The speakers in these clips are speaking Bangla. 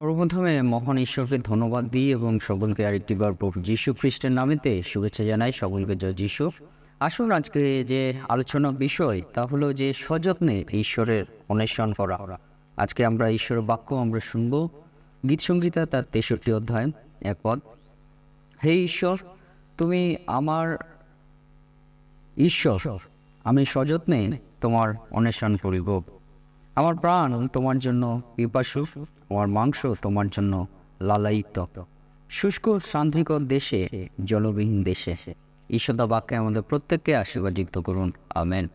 প্রথমে মহান ঈশ্বরকে ধন্যবাদ দিই এবং সকলকে আরেকটিবার প্রভু যীশু খ্রিস্টের নামেতে শুভেচ্ছা জানাই সকলকে। জয় যীশু। আসুন আজকে যে আলোচনা বিষয়, তা হলো যে সযত্নে ঈশ্বরের অন্বেষণ করা। আজকে আমরা ঈশ্বরের বাক্য আমরা শুনব গীত সংগীতা তার তেষট্টি অধ্যায়, এক পদ। হে ঈশ্বর, তুমি আমার ঈশ্বর, আমি সযত্নে তোমার অন্বেষণ করিব। আমার প্রাণ তোমার জন্য, পিপাসু। আমার মাংস তোমার জন্য লালায়িত। শুষ্ক শান্তিকর দেশে, জলবিহীন দেশে। ঈশ্বরদা বাক্যে আমাদের প্রত্যেককে আশীর্বাদিত করুন। আমেন।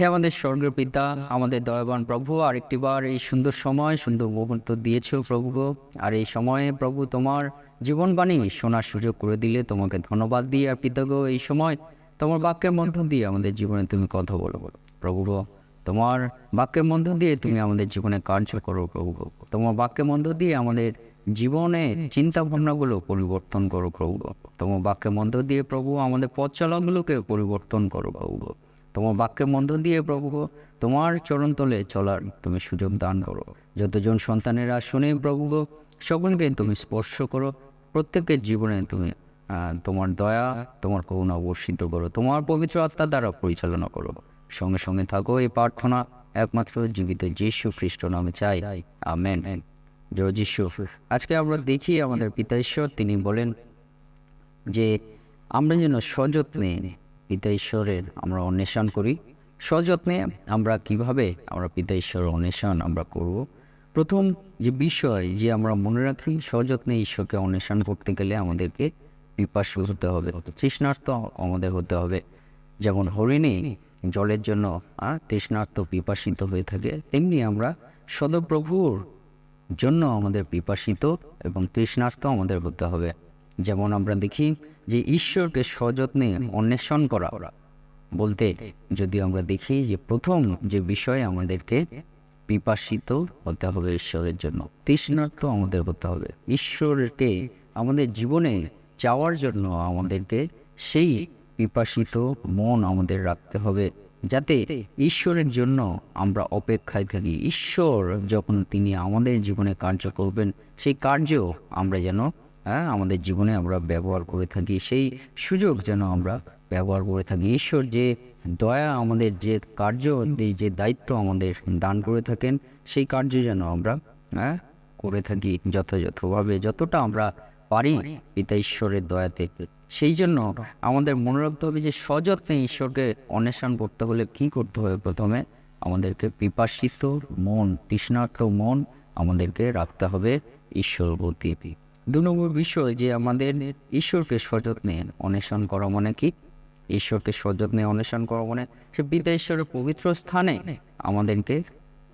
হে আমাদের স্বর্গের পিতা, আমাদের দয়াবান প্রভু আরেকটিবার এই সুন্দর সময়, সুন্দর মুহূর্ত দিয়েছ প্রভু আর এই সময়ে প্রভু তোমার জীবনবাণী শোনার সুযোগ করে দিলে তোমাকে ধন্যবাদ দিয়ে আর পিতা গো। এই সময় তোমার বাক্যের মধ্য দিয়ে আমাদের জীবনে তুমি কথা বলো। বলো প্রভু তোমার বাক্যের মধ্য দিয়ে তুমি আমাদের জীবনে কার্য করো প্রভু। তোমার বাক্যের মধ্য দিয়ে আমাদের জীবনে চিন্তা ভাবনাগুলো পরিবর্তন করো প্রভু। তোমার বাক্যের মধ্য দিয়ে প্রভু আমাদের পথ চলাগুলোকে পরিবর্তন করো প্রভু। তোমার বাক্যের মধ্য দিয়ে প্রভু তোমার চরণতলে চলার তুমি সুযোগ দান করো। যতজন সন্তানেরা শুনে প্রভু, সকলকে তুমি স্পর্শ করো। প্রত্যেকের জীবনে তুমি তোমার দয়া, তোমার করুণা বর্ষিত করো। তোমার পবিত্র আত্মা দ্বারা পরিচালনা করো। সঙ্গে সঙ্গে থাকো, এই প্রার্থনা একমাত্র জীবিত যীশু খ্রিস্ট নামে চাই। আমেন। জয় যীশু। আজকে আমরা দেখি আমাদের পিতা ঈশ্বর, তিনি বলেন যে, আমরা যেন সযত্নে পিতা ঈশ্বরের আমরা অন্বেষণ করি। সযত্নে আমরা কীভাবে আমরা পিতা ঈশ্বরের অন্বেষণ আমরা করব? প্রথম যে বিষয় যে আমরা মনে রাখি, সযত্নে ঈশ্বরকে অন্বেষণ করতে গেলে আমাদেরকে পিপাসু হতে হবে, তৃষ্ণার্ত আমাদের হতে হবে। যেমন হরিণী জলের জন্য আহ, তৃষ্ণার্ত পিপাসিত হয়ে থাকে তেমনি আমরা সদপ্রভুর জন্য আমাদের পিপাসিত এবং তৃষ্ণার্ত আমাদের হতে হবে। যেমন আমরা দেখি যে ঈশ্বরকে সযত্নে অন্বেষণ করা বলতে যদি আমরা দেখি যে প্রথম যে বিষয় আমাদেরকে পিপাসিত হতে হবে ঈশ্বরের জন্য তৃষ্ণার্থ আমাদের হতে হবে। ঈশ্বরকে আমাদের জীবনে চাওয়ার জন্য আমাদেরকে সেই পিপাসিত মন আমাদের রাখতে হবে। যাতে ঈশ্বরের জন্য আমরা অপেক্ষায় থাকি। ঈশ্বর যখন তিনি আমাদের জীবনে কার্য করবেন, সেই কার্য আমরা যেন হ্যাঁ আমাদের জীবনে আমরা ব্যবহার করে থাকি, সেই সুযোগ যেন আমরা ব্যবহার করে থাকি। ঈশ্বর যে দয়া আমাদের, যে কার্য, যে দায়িত্ব আমাদের দান করে থাকেন, সেই কার্য যেন আমরা হ্যাঁ করে থাকি যথাযথভাবে। যতটা আমরা পারি পিতা ঈশ্বরের দয়াতে সেই জন্য আমাদের মনে রাখতে হবে যে সযত্নে ঈশ্বরকে অন্বেষণ করতে হলে কি করতে হবে প্রথমে? আমাদেরকে পিপাসিত মন তৃষ্ণার্থ মন আমাদেরকে রাখতে হবে ঈশ্বর প্রতি। দু নম্বর বিষয় যে আমাদের ঈশ্বরকে সযত্নে অন্বেষণ করা মানে কি? ঈশ্বরকে সযত্নে অন্বেষণ করা মানে সে পিতা ঈশ্বরের পবিত্র স্থানে আমাদেরকে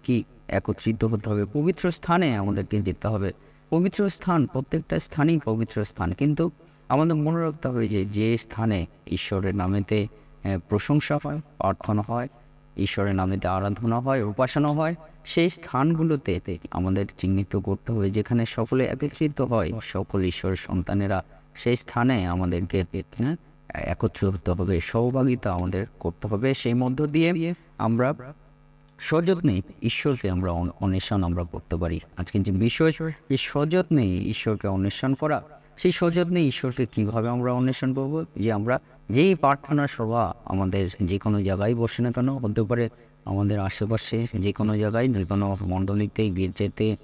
কি একত্রিত হতে হবে? পবিত্র স্থানে আমাদেরকে যেতে হবে। পবিত্র স্থান, প্রত্যেকটা স্থানই পবিত্র স্থান। কিন্তু আমাদের মনে রাখতে হবে যে যে স্থানে ঈশ্বরের নামেতে প্রশংসা হয়, প্রার্থনা হয়, ঈশ্বরের নামেতে আরাধনা হয়, উপাসনা হয়, সেই স্থানগুলোতে আমাদের চিহ্নিত করতে হবে, যেখানে সকলে একত্রিত হয়, সকল ঈশ্বরের সন্তানেরা সেই স্থানে আমাদেরকে একত্রিত হতে হবে, সহভাগিতা আমাদের করতে হবে। সেই মধ্য দিয়ে আমরা সযত্নে ঈশ্বরকে আমরা অন্বেষণ আমরা করতে পারি। আজকে যে বিষয় যে সযত্নে ঈশ্বরকে অন্বেষণ করা সেই সযত্নে ঈশ্বরকে কীভাবে আমরা অন্বেষণ করব? যে আমরা যেই প্রার্থনা সভা আমাদের যে কোনো জায়গায় বসে না কেন হতে পারে আমাদের আশেপাশে যে কোনো জায়গায় যে কোনো মণ্ডলীতে গির্জেতে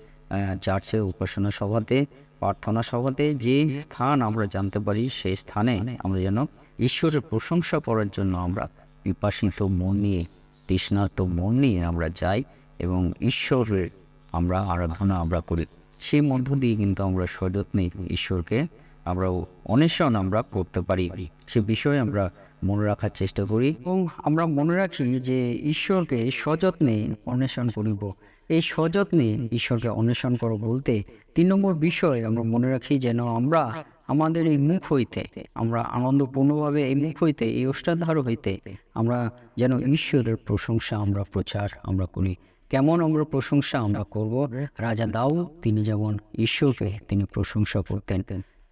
চার্চে উপাসনা সভাতে প্রার্থনা সভাতে যে স্থান আমরা জানতে পারি সেই স্থানে আমরা যেন ঈশ্বরের প্রশংসা করার জন্য আমরা পিপাসিত মন নিয়ে তৃষ্ণার্ত মন নিয়ে আমরা যাই এবং ঈশ্বরের আমরা আরাধনা আমরা করি। সেই মধ্য দিয়ে কিন্তু আমরা সযত্নে ঈশ্বরকে আমরা অন্বেষণ আমরা করতে পারি। সে বিষয়ে আমরা মনে রাখার চেষ্টা করি এবং আমরা মনে রাখি যে ঈশ্বরকে সযত্নে অন্বেষণ করিব। এই সযত্নে ঈশ্বরকে অন্বেষণ করো বলতে তিন নম্বর বিষয় আমরা মনে রাখি যেন আমরা আমাদের এই মুখ হইতে, আমরা আনন্দপূর্ণভাবে এই মুখ হইতে, এই অষ্টাধার হইতে আমরা যেন ঈশ্বরের প্রশংসা আমরা প্রচার আমরা করি। কেমন আমরা প্রশংসা আমরা করব? রাজা দাউ তিনি যেমন ঈশ্বরকে তিনি প্রশংসা করতেন,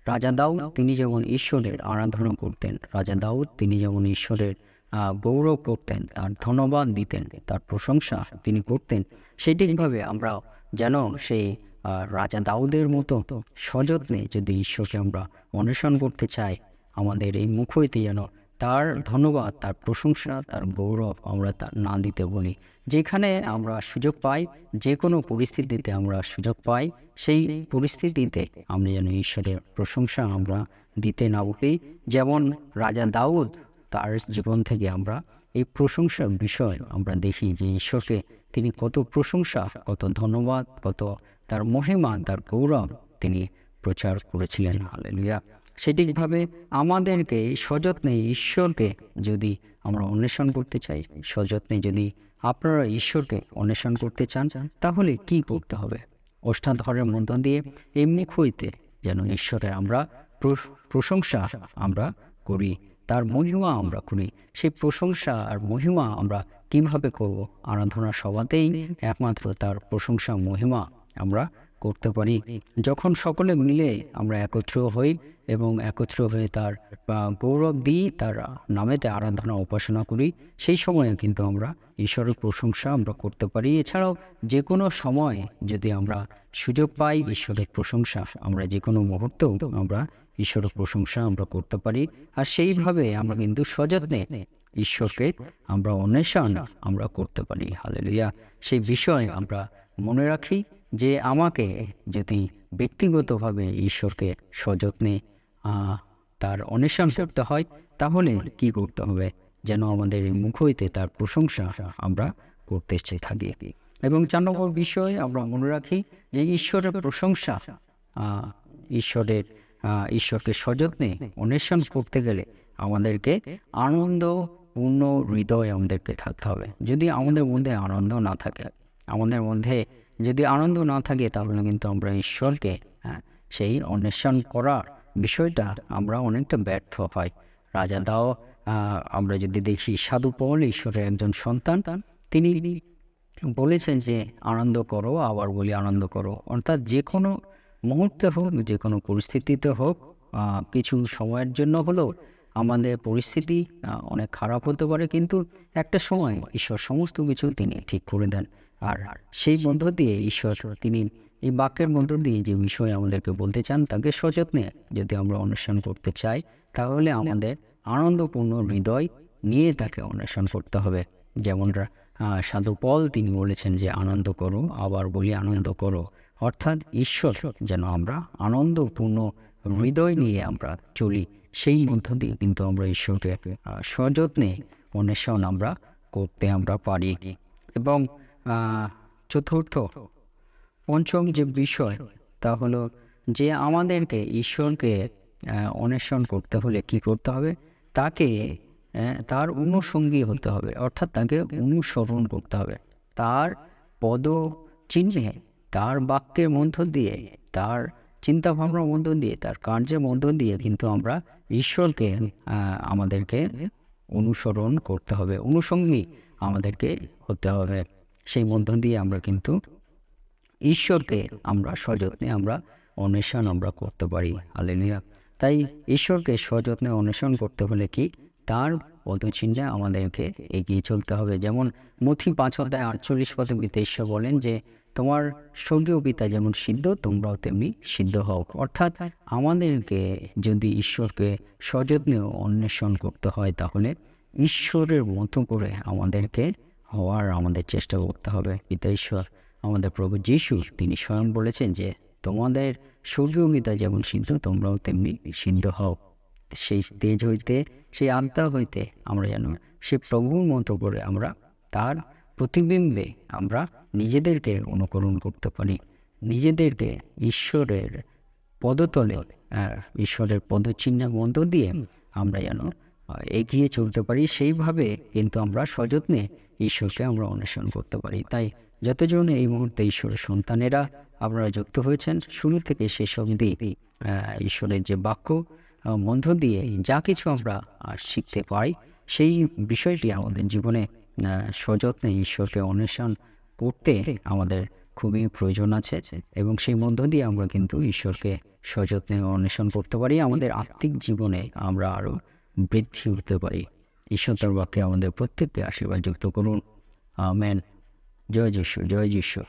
রাজা দাউদ তিনি যেমন ঈশ্বরের আরাধনা করতেন, রাজা দাউদ তিনি যেমন ঈশ্বরের গৌরব করতেন আর ধন্যবাদ দিতেন, তার প্রশংসা তিনি করতেন সেটিভাবে আমরা যেন সেই রাজা দাউদের মতো সযত্নে যদি ঈশ্বরকে আমরা অন্বেষণ করতে চাই, আমাদের এই মুখ হইতে যেন তার ধন্যবাদ, তার প্রশংসা, তার গৌরব আমরা তার না দিতে বলি। যেখানে আমরা সুযোগ পাই, যে কোনো পরিস্থিতিতে আমরা সুযোগ পাই, সেই পরিস্থিতিতে আমরা যেন ঈশ্বরের প্রশংসা আমরা দিতে না বলি। যেমন রাজা দাউদ, তার জীবন থেকে আমরা এই প্রশংসার বিষয় আমরা দেখি যে ঈশ্বরকে তিনি কত প্রশংসা, কত ধন্যবাদ, কত তার মহিমা, তার গৌরব তিনি প্রচার করেছিলেন। হালেলুয়া। সেটিভাবে আমাদেরকে সযত্নে ঈশ্বরকে যদি আমরা অন্বেষণ করতে চাই, সযত্নে যদি আপনারা ঈশ্বরকে অন্বেষণ করতে চান, তাহলে কি করতে হবে? অষ্টাধরের মধ্য দিয়ে এমনি হইতে যেন ঈশ্বরের আমরা প্রশ- প্রশংসা আমরা করি, তার মহিমা আমরা করি, সেই প্রশংসা আর মহিমা আমরা কীভাবে করব? আরাধনা সভাতেই একমাত্র তার প্রশংসা, মহিমা আমরা করতে পারি। যখন সকলে মিলে আমরা একত্র হই এবং একত্র হয়ে তার গৌরব দিই, তার নামেতে আরাধনা উপাসনা করি, সেই সময়ে কিন্তু আমরা ঈশ্বরের প্রশংসা আমরা করতে পারি। এছাড়াও যে কোনো সময় যদি আমরা সুযোগ পাই ঈশ্বরের প্রশংসা, আমরা যে কোনো মুহূর্তেও আমরা ঈশ্বরের প্রশংসা আমরা করতে পারি। আর সেইভাবে আমরা কিন্তু সযত্নে ঈশ্বরকে আমরা অন্বেষণ আমরা করতে পারি। হালেলুয়া। সেই বিষয়ে আমরা মনে রাখি। যে আমাকে যদি ব্যক্তিগতভাবে ঈশ্বরকে সযত্নে তার অন্বেষণ করতে হয়, তাহলে কি করতে হবে? যেন আমাদের এই মুখ হইতে তার প্রশংসা আমরা করতে থাকি। এবং চার নম্বর বিষয় আমরা মনে রাখি যে ঈশ্বরের প্রশংসা ঈশ্বরের ঈশ্বরকে সযত্নে অন্বেষণ করতে গেলে আমাদেরকে আনন্দ পূর্ণ হৃদয় আমাদেরকে থাকতে হবে। যদি আমাদের মধ্যে আনন্দ না থাকে, আমাদের মধ্যে যদি আনন্দ না থাকে তাহলে কিন্তু আমরা ঈশ্বরকে হ্যাঁ, সেই অন্বেষণ করার বিষয়টা আমরা অনেকটা ব্যর্থ হয় রাজা দাও আমরা যদি দেখি সাধু পল ঈশ্বরের একজন সন্তান তিনি বলেছেন যে আনন্দ করো আবার বলি আনন্দ করো। অর্থাৎ যে কোনো মুহূর্তে হোক যে কোনো পরিস্থিতিতে হোক কিছু সময়ের জন্য হলেও আমাদের পরিস্থিতি অনেক খারাপ হতে পারে কিন্তু একটা সময় ঈশ্বর সমস্ত কিছু তিনি ঠিক করে দেন। আর সেই মধ্য দিয়ে ঈশ্বর তিনি এই বাক্যের মধ্য দিয়ে যে বিষয় আমাদেরকে বলতে চান, তাকে সযত্নে যদি আমরা অনুসরণ করতে চাই, তাহলে আমাদের আনন্দপূর্ণ হৃদয় নিয়ে তাকে অন্বেষণ করতে হবে। যেমনরা সাধু পল তিনি বলেছেন যে, আনন্দ করো, আবার বলি আনন্দ করো। অর্থাৎ ঈশ্বর যেন আমরা আনন্দপূর্ণ হৃদয় নিয়ে আমরা চলি, সেই মধ্য দিয়ে কিন্তু আমরা ঈশ্বরকে সযত্নে অন্বেষণ আমরা করতে আমরা পারি। এবং চতুর্থ, পঞ্চম যে বিষয়, তা হলো যে আমাদেরকে ঈশ্বরকে অন্বেষণ করতে হলে কি করতে হবে? তাকে তার অনুসঙ্গী হতে হবে, অর্থাৎ তাকে অনুসরণ করতে হবে। তার পদ চিহ্নে, তার বাক্যের মধ্য দিয়ে, তার চিন্তা ভাবনার মধ্য দিয়ে, তার কার্যের মধ্য দিয়ে কিন্তু আমরা ঈশ্বরকে আমাদেরকে অনুসরণ করতে হবে, অনুসঙ্গী আমাদেরকে হতে হবে। সেই মধ্য দিয়ে আমরা কিন্তু ঈশ্বরকে আমরা সযত্নে আমরা অন্বেষণ আমরা করতে পারি। আলেনিয়া তাই ঈশ্বরকে সযত্নে অন্বেষণ করতে হলে কি? তার পদচিহ্নে আমাদেরকে এগিয়ে চলতে হবে। যেমন মথি পাঁচ অধ্যায় আটচল্লিশ পদবিতে ঈশ্বর বলেন যে, তোমার স্বর্গীয় পিতা যেমন সিদ্ধ, তোমরাও তেমনি সিদ্ধ হও। অর্থাৎ আমাদেরকে যদি ঈশ্বরকে সযত্নে অন্বেষণ করতে হয়, তাহলে ঈশ্বরের মতো করে আমাদেরকে হওয়ার আমাদের চেষ্টা করতে হবে। ঈশ্বর, আমাদের প্রভু যিশু, তিনি স্বয়ং বলেছেন যে, তোমাদের স্বর্গীয় পিতা যেমন সিদ্ধ তোমরাও তেমনি সিদ্ধ হও। সেই তেজ হইতে, সেই আত্মা হইতে আমরা যেন, সে প্রভুর মতো করে আমরা তার প্রতিবিম্বে আমরা নিজেদেরকে অনুকরণ করতে পারি। নিজেদেরকে ঈশ্বরের পদতলে ঈশ্বরের পদচিহ্নের মধ্য দিয়ে আমরা যেন এগিয়ে চলতে পারি, সেইভাবে কিন্তু আমরা সযত্নে ঈশ্বরকে আমরা অন্বেষণ করতে পারি। তাই যতজন এই মুহূর্তে ঈশ্বরের সন্তানেরা আপনারা যুক্ত হয়েছেন, শুরু থেকে শেষ অবধি ঈশ্বরের যে বাক্য মধ্য দিয়ে যা কিছু আমরা শিখতে পাই সেই বিষয়টি আমাদের জীবনে সযত্নে ঈশ্বরকে অন্বেষণ করতে আমাদের খুবই প্রয়োজন আছে এবং সেই মধ্য দিয়ে আমরা কিন্তু ঈশ্বরকে সযত্নে অন্বেষণ করতে পারি। আমাদের আত্মিক জীবনে আমরা আরও বৃদ্ধি হতে পারি। ঈশ্বর তার বাক্যে আমাদের প্রত্যেককে আশীর্বাদ যুক্ত করুন। আমেন। জয় যিশু জয় যিশু।